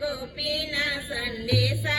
గోపీన సందేశా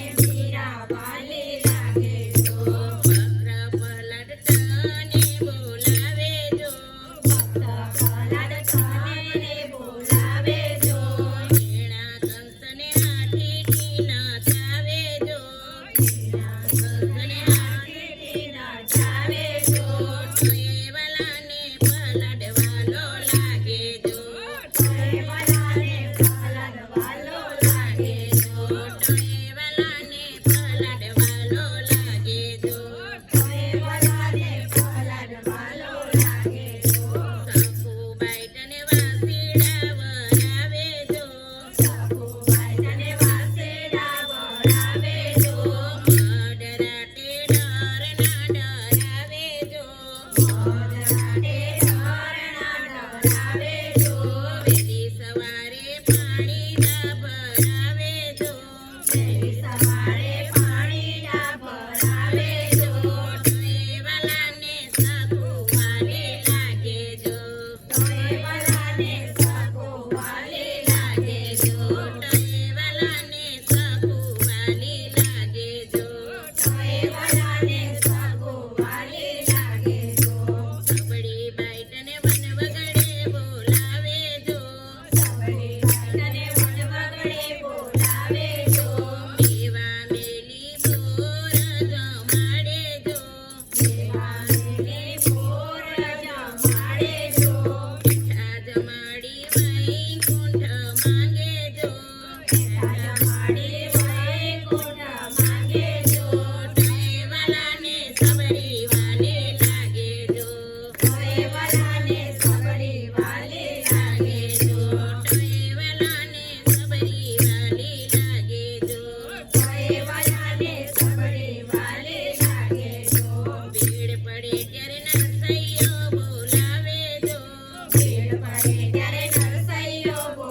Nazareth. પડે ત્યારે Narsaiyo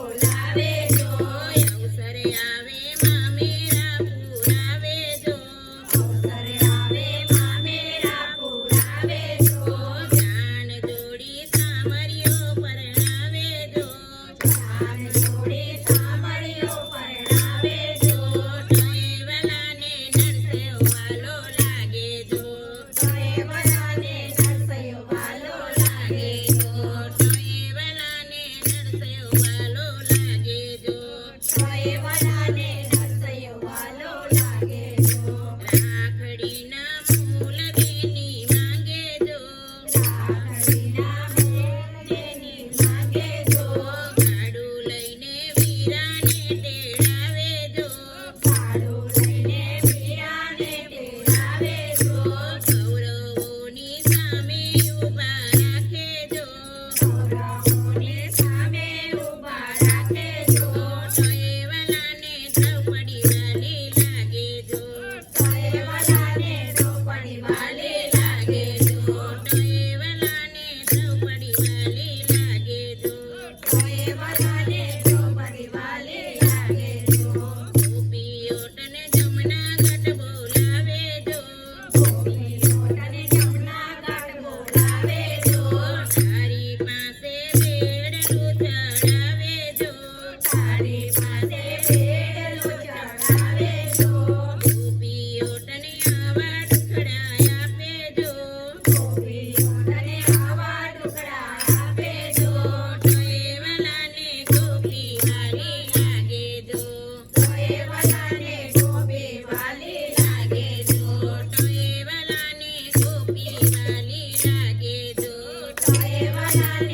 Time.